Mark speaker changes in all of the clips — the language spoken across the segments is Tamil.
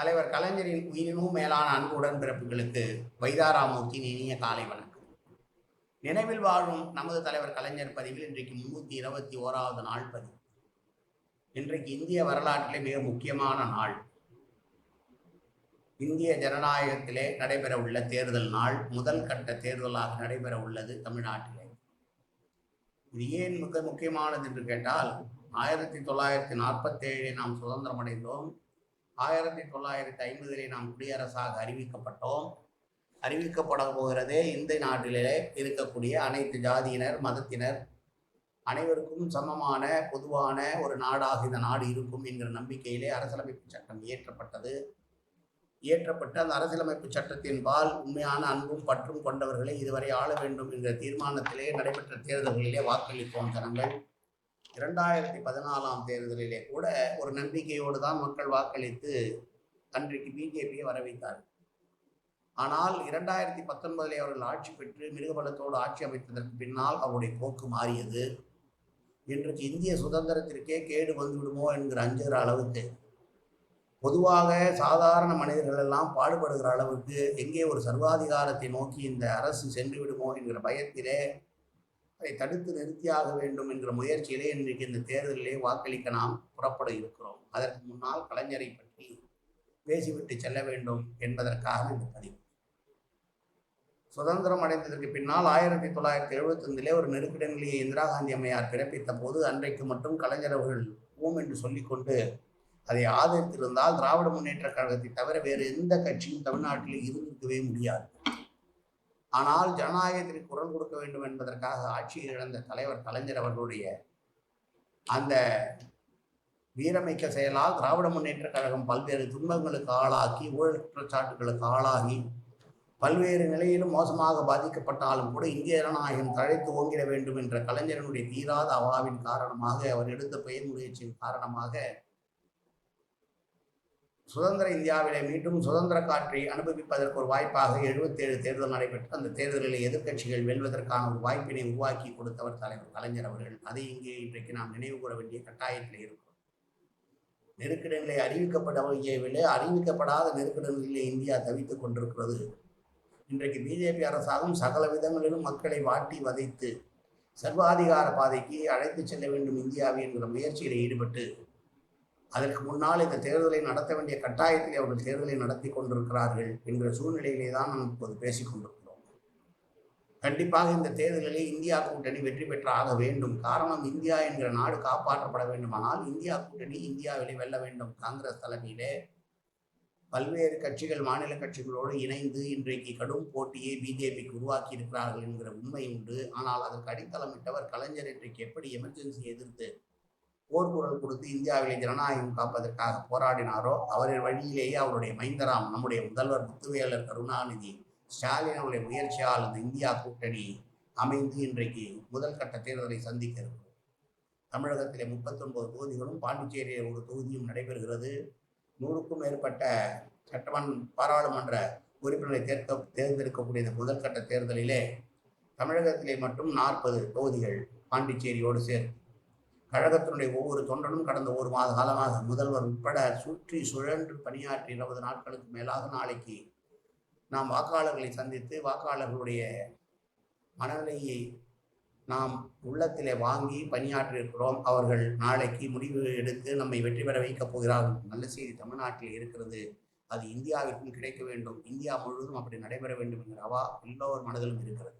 Speaker 1: தலைவர் கலைஞரின் உயிரினும் மேலான அன்பு உடன்பிறப்புகளுக்கு வைதாராமூர்த்தியின் இனிய காலை வணக்கம். நினைவில் வாழும் நமது தலைவர் கலைஞர் பதிவில் இன்றைக்கு முன்னூற்றி இருபத்தி ஓராவது நாள் பதிவு. இன்றைக்கு இந்திய வரலாற்றிலே மிக முக்கியமான நாள். இந்திய ஜனநாயகத்திலே நடைபெற உள்ள தேர்தல் நாள். முதல் கட்ட தேர்தலாக நடைபெற உள்ளது தமிழ்நாட்டிலே. இது ஏன் மிக முக்கியமானது என்று கேட்டால் ஆயிரத்தி தொள்ளாயிரத்தி நாற்பத்தேழில் நாம் சுதந்திரம் அடைந்தோம் ஆயிரத்தி தொள்ளாயிரத்தி ஐம்பதிலே நாம் குடியரசாக அறிவிக்கப்பட்டோம். அறிவிக்கப்பட போகிறதே இந்த நாட்டிலே இருக்கக்கூடிய அனைத்து ஜாதியினர் மதத்தினர் அனைவருக்கும் சமமான பொதுவான ஒரு நாடாக இந்த நாடு இருக்கும் என்கிற நம்பிக்கையிலே அரசியலமைப்பு சட்டம் இயற்றப்பட்டது. இயற்றப்பட்ட அந்த அரசியலமைப்பு சட்டத்தின் பால் உண்மையான அன்பும் பற்றும் கொண்டவர்களை இதுவரை ஆள வேண்டும் என்ற தீர்மானத்திலே நடைபெற்ற தேர்தல்களிலே வாக்களித்தோம் ஜனங்கள். இரண்டாயிரத்தி பதினாலாம் தேர்தலிலே கூட ஒரு நம்பிக்கையோடு தான் மக்கள் வாக்களித்து அன்றைக்கு பிஜேபியை வரவைத்தார்கள். ஆனால் இரண்டாயிரத்தி பத்தொன்பதிலே அவர்கள் ஆட்சி பெற்று மிருகபலத்தோடு ஆட்சி அமைத்ததற்கு பின்னால் அவருடைய போக்கு மாறியது. இன்றைக்கு இந்திய சுதந்திரத்திற்கே கேடு வந்துவிடுமோ என்கிற அஞ்சுகிற அளவுக்கு பொதுவாக சாதாரண மனிதர்கள் எல்லாம் பாடுபடுகிற அளவுக்கு எங்கே ஒரு சர்வாதிகாரத்தை நோக்கி இந்த அரசு சென்று விடுமோ என்கிற பயத்திலே அதை தடுத்து நிறுத்தியாக வேண்டும் என்ற முயற்சியிலே இன்றைக்கு இந்த தேர்தலிலே வாக்களிக்க நாம் புறப்பட இருக்கிறோம். அதற்கு முன்னால் கலைஞரை பற்றி பேசிவிட்டு செல்ல வேண்டும் என்பதற்காக இந்த பதிவு. சுதந்திரம் அடைந்ததற்கு பின்னால் ஆயிரத்தி தொள்ளாயிரத்தி எழுபத்தொந்திலே ஒரு நெருக்கடி நிலையை இந்திரா காந்தி அம்மையார் பிறப்பித்த போது அன்றைக்கு மட்டும் கலைஞர் அவர்கள் ஊம் என்று சொல்லிக்கொண்டு அதை ஆதரித்திருந்தால் திராவிட முன்னேற்ற கழகத்தை தவிர வேறு எந்த கட்சியும் தமிழ்நாட்டில் இருந்திருக்கவே முடியாது. ஆனால் ஜனநாயகத்திற்கு குரல் கொடுக்க வேண்டும் என்பதற்காக ஆட்சியை இழந்த தலைவர் கலைஞர் அவர்களுடைய அந்த வீரமிக்க செயலால் திராவிட முன்னேற்ற கழகம் பல்வேறு துன்பங்களுக்கு ஆளாக்கி ஊழல் குற்றச்சாட்டுகளுக்கு ஆளாகி பல்வேறு நிலையிலும் மோசமாக பாதிக்கப்பட்டாலும் கூட இந்திய ஜனநாயகம் தழைத்து ஓங்கிட வேண்டும் என்ற கலைஞரனுடைய தீராத அவாவின் காரணமாக அவர் எடுத்த பெயர் முயற்சியின் காரணமாக சுதந்திர இந்தியாவிலே மீண்டும் சுதந்திர காற்றை அனுபவிப்பதற்கு ஒரு வாய்ப்பாக எழுபத்தேழு தேர்தல் நடைபெற்று அந்த தேர்தலில் எதிர்க்கட்சிகள் வெல்வதற்கான ஒரு வாய்ப்பினை உருவாக்கி கொடுத்தவர் தலைவர் கலைஞர் அவர்கள். அதை இங்கே இன்றைக்கு நாம் நினைவு கூற வேண்டிய கட்டாயத்தில் இருக்கிறோம். நெருக்கடி நிலை அறிவிக்கப்படவில்லை அறிவிக்கப்படாத நெருக்கடி நிலையை இந்தியா தவித்துக் கொண்டிருக்கிறது. இன்றைக்கு பிஜேபி அரசாங்கம் சகல விதங்களிலும் மக்களை வாட்டி வதைத்து சர்வாதிகார பாதைக்கு அழைத்து செல்ல வேண்டும் இந்தியாவை என்கிற முயற்சியில் ஈடுபட்டு அதற்கு முன்னால் இந்த தேர்தலை நடத்த வேண்டிய கட்டாயத்தில் அவர்கள் தேர்தலை நடத்தி கொண்டிருக்கிறார்கள் என்கிற சூழ்நிலையிலே தான் நாம் இப்போது பேசிக் கொண்டிருக்கிறோம். கண்டிப்பாக இந்த தேர்தலிலே இந்தியா கூட்டணி வெற்றி பெற்றாக ஆக வேண்டும். காரணம் இந்தியா என்கிற நாடு காப்பாற்றப்பட வேண்டுமானால் இந்தியா கூட்டணி இந்தியாவிலே வெல்ல வேண்டும். காங்கிரஸ் தலைமையிலே பல்வேறு கட்சிகள் மாநில கட்சிகளோடு இணைந்து இன்றைக்கு கடும் போட்டியை பிஜேபிக்கு உருவாக்கி இருக்கிறார்கள் என்கிற உண்மை உண்டு. ஆனால் அதற்கு அடித்தளமிட்டவர் கலைஞர் இன்றைக்கு எப்படி எமர்ஜென்சி எதிர்த்து போர்க்குரல் கொடுத்து இந்தியாவிலே ஜனநாயகம் காப்பதற்காக போராடினாரோ அவரின் வழியிலேயே அவருடைய மைந்தராம் நம்முடைய முதல்வர் முத்துவேலர் கருணாநிதி ஸ்டாலின் அவருடைய முயற்சியால் இந்த இந்தியா கூட்டணி அமைந்து இன்றைக்கு முதல் கட்ட தேர்தலை சந்திக்க இருக்கிறோம். தமிழகத்திலே முப்பத்தொன்பது தொகுதிகளும் பாண்டிச்சேரியில் ஒரு தொகுதியும் நடைபெறுகிறது. நூறுக்கும் மேற்பட்ட சட்டமன் பாராளுமன்ற உறுப்பினரை தேர்க்க தேர்ந்தெடுக்கக்கூடிய இந்த முதல் கட்ட தேர்தலிலே தமிழகத்திலே மட்டும் நாற்பது தொகுதிகள் பாண்டிச்சேரியோடு சேர்த்து கழகத்தினுடைய ஒவ்வொரு தொண்டனும் கடந்த ஒரு மாத காலமாக முதல்வர் உட்பட சுற்றி சுழன்று பணியாற்றி இருபது நாட்களுக்கு மேலாக நாளைக்கு நாம் வாக்காளர்களை சந்தித்து வாக்காளர்களுடைய மனநிலையை நாம் உள்ளத்திலே வாங்கி பணியாற்றியிருக்கிறோம். அவர்கள் நாளைக்கு முடிவு எடுத்து நம்மை வெற்றி பெற வைக்கப் போகிறார்கள். நல்ல செய்தி தமிழ்நாட்டில் இருக்கிறது. அது இந்தியாவிற்கும் கிடைக்க வேண்டும். இந்தியா முழுவதும் அப்படி நடைபெற வேண்டும் என்கிற அவா எல்லோர் மனதிலும் இருக்கிறது.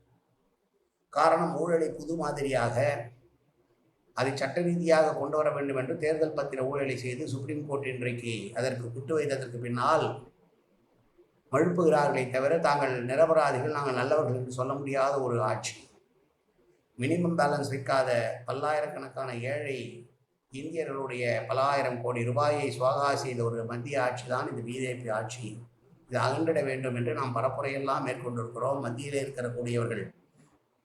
Speaker 1: காரணம் ஊழலை புது மாதிரியாக அதை சட்ட ரீதியாக கொண்டு வர வேண்டும் என்று தேர்தல் பத்திர ஊழலை செய்து சுப்ரீம் கோர்ட் இன்றைக்கு அதற்கு குட்டு வைத்ததற்கு பின்னால் மழுப்புகிறார்களே தவிர தாங்கள் நிரபராதிகள் நாங்கள் நல்லவர்கள் என்று சொல்ல முடியாத ஒரு ஆட்சி. மினிமம் பேலன்ஸ் வைக்காத பல்லாயிரக்கணக்கான ஏழை இந்தியர்களுடைய பல ஆயிரம் கோடி ரூபாயை சுவாகா செய்த ஒரு மத்திய ஆட்சி தான் இந்த பிஜேபி ஆட்சி. இது அகன்றிட வேண்டும் என்று நாம் பரப்புரையெல்லாம் மேற்கொண்டிருக்கிறோம். மத்தியில் இருக்கிற கூடியவர்கள்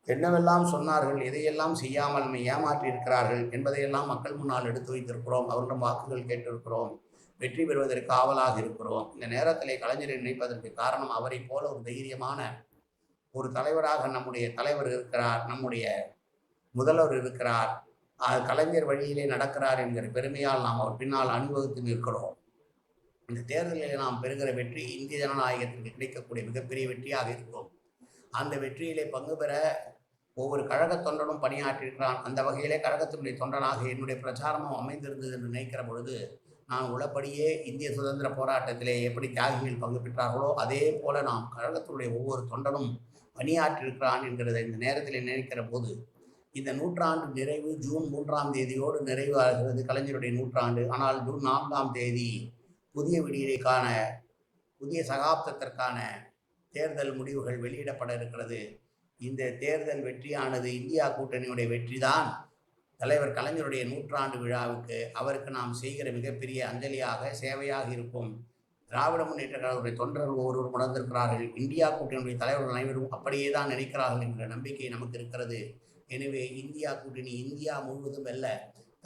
Speaker 1: என்னவெல்லாம் சொன்னார்கள் எதையெல்லாம் செய்யாமல் ஏமாற்றி இருக்கிறார்கள் என்பதையெல்லாம் மக்கள் முன்னால் எடுத்து வைத்திருக்கிறோம் அவர்களிடம் வாக்குகள் கேட்டிருக்கிறோம் வெற்றி பெறுவதற்கு ஆவலாக இருக்கிறோம். இந்த நேரத்திலே கலைஞரை நினைப்பதற்கு காரணம் அவரை போல ஒரு தைரியமான ஒரு தலைவராக நம்முடைய தலைவர் இருக்கிறார் நம்முடைய முதல்வர் இருக்கிறார். கலைஞர் வழியிலே நடக்கிறார் என்கிற பெருமையால் நாம் அவர் பின்னால் அனுபவித்து நிற்கிறோம். இந்த தேர்தலில் நாம் பெறுகிற வெற்றி இந்திய ஜனநாயகத்திற்கு கிடைக்கக்கூடிய மிகப்பெரிய வெற்றியாக இருக்கும். அந்த வெற்றியிலே பங்கு பெற ஒவ்வொரு கழக தொண்டனும் பணியாற்றியிருக்கிறான். அந்த வகையிலே கழகத்தினுடைய தொண்டனாக என்னுடைய பிரச்சாரமும் அமைந்திருந்தது என்று நினைக்கிற பொழுது நான் உள்ளபடியே இந்திய சுதந்திர போராட்டத்திலே எப்படி தியாகிகள் பங்கு பெற்றார்களோ அதே போல நாம் கழகத்தினுடைய ஒவ்வொரு தொண்டனும் பணியாற்றியிருக்கிறான் என்கிறத இந்த நேரத்தில் நினைக்கிற போது இந்த நூற்றாண்டு நிறைவு ஜூன் மூன்றாம் தேதியோடு நிறைவு ஆகிறது கலைஞருடைய நூற்றாண்டு. ஆனால் ஜூன் நான்காம் தேதி புதிய விடியலைக்கான புதிய சகாப்தத்திற்கான தேர்தல் முடிவுகள் வெளியிடப்பட இருக்கிறது. இந்த தேர்தல் வெற்றியானது இந்தியா கூட்டணியுடைய வெற்றிதான். தலைவர் கலைஞருடைய நூற்றாண்டு விழாவுக்கு அவருக்கு நாம் செய்கிற மிகப்பெரிய அஞ்சலியாக சேவையாக இருக்கும். திராவிட முன்னேற்ற கழகத்துடைய தொண்டர்கள் ஒவ்வொருவரும் உணர்ந்திருக்கிறார்கள் இந்தியா கூட்டணியுடைய தலைவர்கள் அனைவரும் அப்படியே தான் நினைக்கிறார்கள் என்ற நம்பிக்கை நமக்கு இருக்கிறது. எனவே இந்தியா கூட்டணி இந்தியா முழுவதும் அல்ல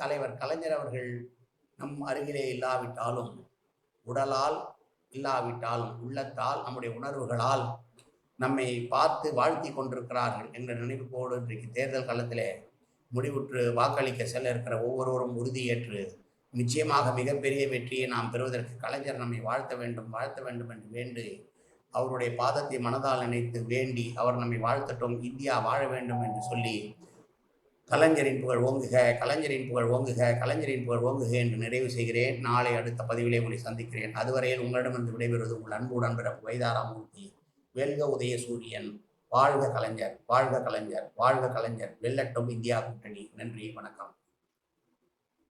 Speaker 1: தலைவர் கலைஞர் அவர்கள் நம் அருகிலே இல்லாவிட்டாலும் உடலால் இல்லாவிட்டாலும் உள்ளத்தால் நம்முடைய உணர்வுகளால் நம்மை பார்த்து வாழ்த்தி கொண்டிருக்கிறார்கள் என்ற நினைவுகோடு இன்றைக்கு தேர்தல் காலத்திலே முடிவுற்று வாக்களிக்க செல்ல இருக்கிற ஒவ்வொருவரும் உறுதியேற்று நிச்சயமாக மிகப்பெரிய வெற்றியை நாம் பெறுவதற்கு கலைஞர் நம்மை வாழ்த்த வேண்டும் வாழ்த்த வேண்டும் என்று வேண்டு அவருடைய பாதத்தை மனதால் நினைத்து வேண்டி அவர் நம்மை வாழ்த்தட்டும் இந்தியா வாழ வேண்டும் என்று சொல்லி கலைஞரின் புகழ் ஓங்குக கலைஞரின் புகழ் ஓங்குக கலைஞரின் புகழ் ஓங்குக என்று நிறைவு செய்கிறேன். நாளை அடுத்த பதிவிலே உங்களை சந்திக்கிறேன். அதுவரையில் உங்களிடமிருந்து விடைபெறுவது உங்கள் அன்புடன் பிறப்பு வைதாராமூர்த்தி. வெல்க உதய சூரியன் வாழ்க கலைஞர் வாழ்க கலைஞர் வாழ்க கலைஞர் வெல்லட்டும் இந்தியா கூட்டணி. நன்றி வணக்கம்.